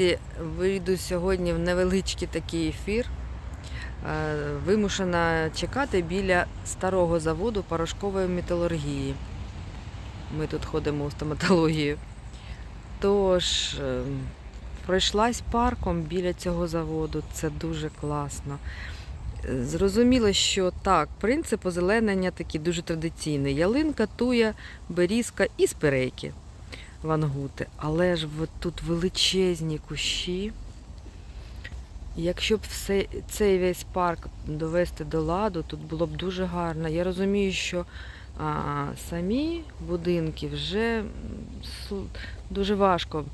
Друзі, вийду сьогодні в невеличкий такий ефір. Е, Вимушена чекати біля старого заводу порошкової металургії. Ми тут ходимо у стоматологію. Тож, е, пройшлась парком біля цього заводу. Це дуже класно. Е, Зрозуміло, що так, принцип озеленення такий дуже традиційний. Ялинка, туя, берізка і спирейки вангути. Але ж тут величезні кущі. Якщо б все, цей весь парк довести до ладу, тут було б дуже гарно. Я розумію, що а, самі будинки вже дуже важко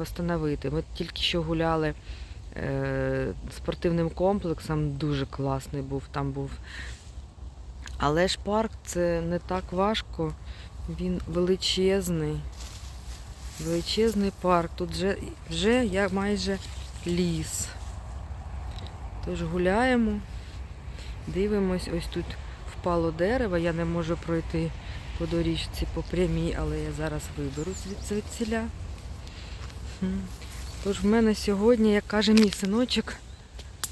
встановити. Ми тільки що гуляли е, спортивним комплексом, дуже класний був, там був. Але ж парк це не так важко. Він величезний. Величезний парк. Тут вже, вже я майже ліс. Тож гуляємо, дивимось, ось тут впало дерево, я не можу пройти по доріжці по прямій, але я зараз виберу звідсіля. Тож в мене сьогодні, як каже мій синочок,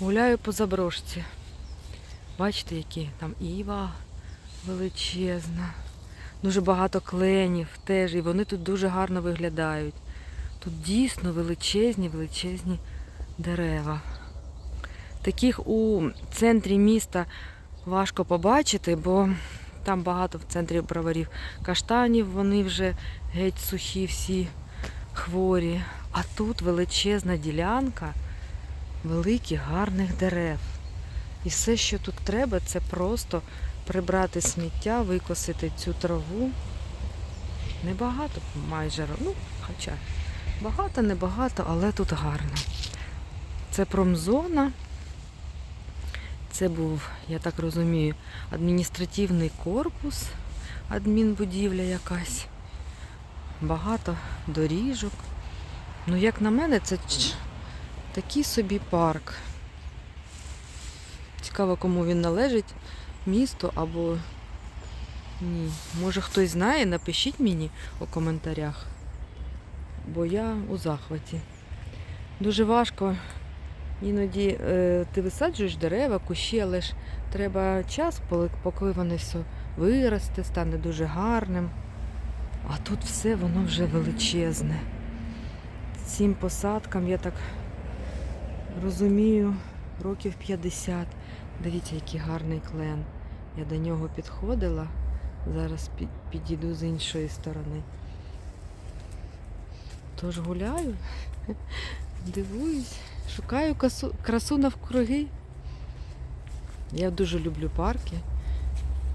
гуляю по заброшці. Бачите, які там іва величезна. Дуже багато кленів теж, і вони тут дуже гарно виглядають. Тут дійсно величезні, величезні дерева. Таких у центрі міста важко побачити, бо там багато в центрі броварів каштанів, вони вже геть сухі, всі хворі. А тут величезна ділянка великих гарних дерев. І все, що тут треба, це просто прибрати сміття, викосити цю траву. Небагато майже, ну, хоча багато, небагато, але тут гарно. Це промзона. Це був, я так розумію, адміністративний корпус, адмінбудівля якась. Багато доріжок. Ну, як на мене, це такий собі парк. Цікаво, кому він належить місто або ні. Може хтось знає, напишіть мені у коментарях. Бо я у захваті. Дуже важко. Іноді е, ти висаджуєш дерева, кущі, але ж треба час, поки вони все виросте, стане дуже гарним. А тут все воно вже величезне. Цим посадкам, я так розумію, років 50. Дивіться, який гарний клен. Я до нього підходила. Зараз підійду з іншої сторони. Тож гуляю, дивуюсь, шукаю красу, красу навкруги. Я дуже люблю парки.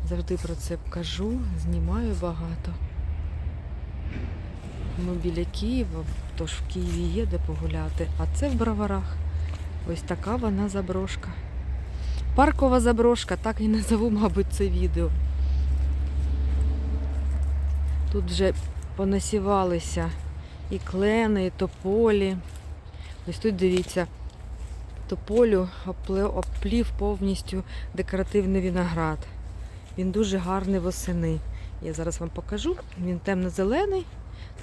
Завжди про це кажу, знімаю багато. Ми біля Києва, тож в Києві є де погуляти, а це в Броварах. Ось така вона заброшка. Паркова заброшка, так і назову, мабуть, це відео. Тут вже понасівалися і клени, і тополі. Ось тут дивіться, тополю оплів повністю декоративний виноград. Він дуже гарний восени. Я зараз вам покажу. Він темно-зелений.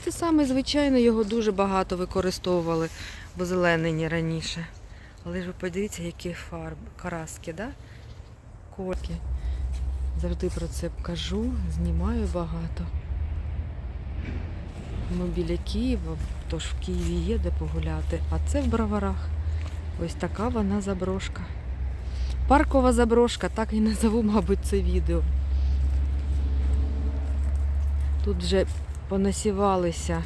Це саме звичайно, його дуже багато використовували в озелененні раніше. Але ж ви подивіться, які фарби, краски, да? Кольки. Завжди про це кажу, знімаю багато. Ми біля Києва, тож в Києві є де погуляти, а це в Броварах. Ось така вона заброшка. Паркова заброшка, так і назову, мабуть, це відео. Тут вже понасівалися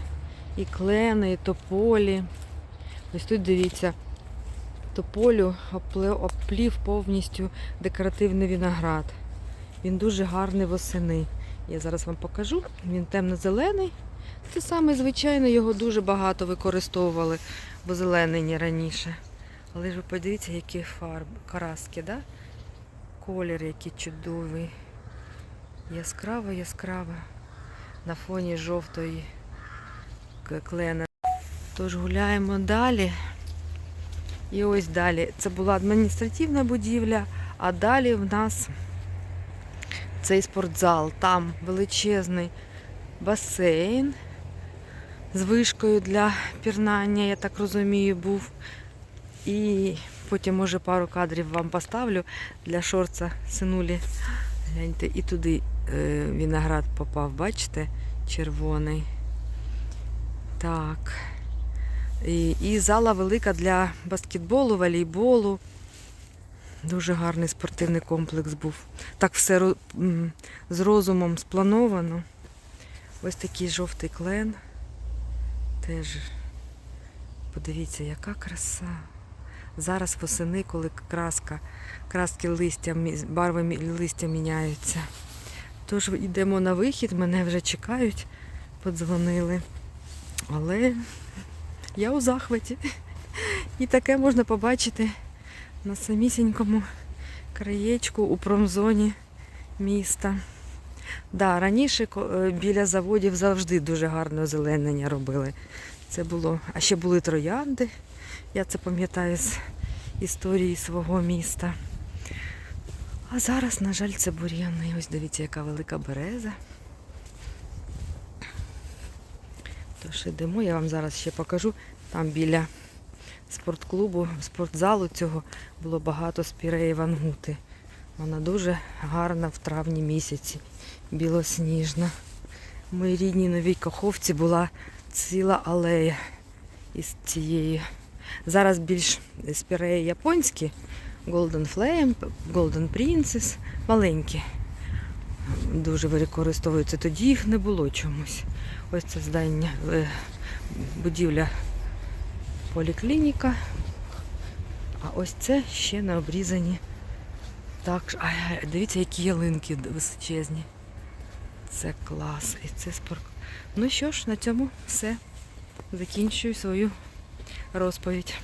і клени, і тополі. Ось тут дивіться, тополю оплів повністю декоративний виноград. Він дуже гарний восени. Я зараз вам покажу. Він темно-зелений. Це саме звичайно, його дуже багато використовували в озелененні раніше. Але ж ви подивіться, які фарби, краски, да? Колір який чудовий. Яскраво, яскраво. На фоні жовтої клена. Тож гуляємо далі. І ось далі. Це була адміністративна будівля, а далі в нас цей спортзал. Там величезний басейн. з вишкою для пірнання, я так розумію, був. І потім, може, пару кадрів вам поставлю для шорца синулі. Гляньте, і туди е, виноград попав, бачите? Червоний. Так. І, і зала велика для баскетболу, волейболу. Дуже гарний спортивний комплекс був. Так все з розумом сплановано. Ось такий жовтий клен. Теж подивіться, яка краса. Зараз восени, коли краска, краски листя, барви листя міняються. Тож йдемо на вихід, мене вже чекають, подзвонили. Але я у захваті. І таке можна побачити на самісінькому краєчку у промзоні міста. Да, раніше е, біля заводів завжди дуже гарне озеленення робили. Це було. А ще були троянди. Я це пам'ятаю з історії свого міста. А зараз, на жаль, це бур'яни. Ось дивіться, яка велика береза. Тож ідемо, я вам зараз ще покажу. Там біля спортклубу, спортзалу цього було багато спіреї вангути. Вона дуже гарна в травні місяці, білосніжна. В моїй рідній новій Каховці була ціла алея із цієї. Зараз більш спіреї японські, Golden Flame, Golden Princess, маленькі. Дуже використовуються. Тоді їх не було чомусь. Ось це здання, е, будівля поліклініка. А ось це ще не обрізані. Так, ай, дивіться, які ялинки височезні. Це клас. І це спорт. Ну що ж, на цьому все. Закінчую свою розповідь.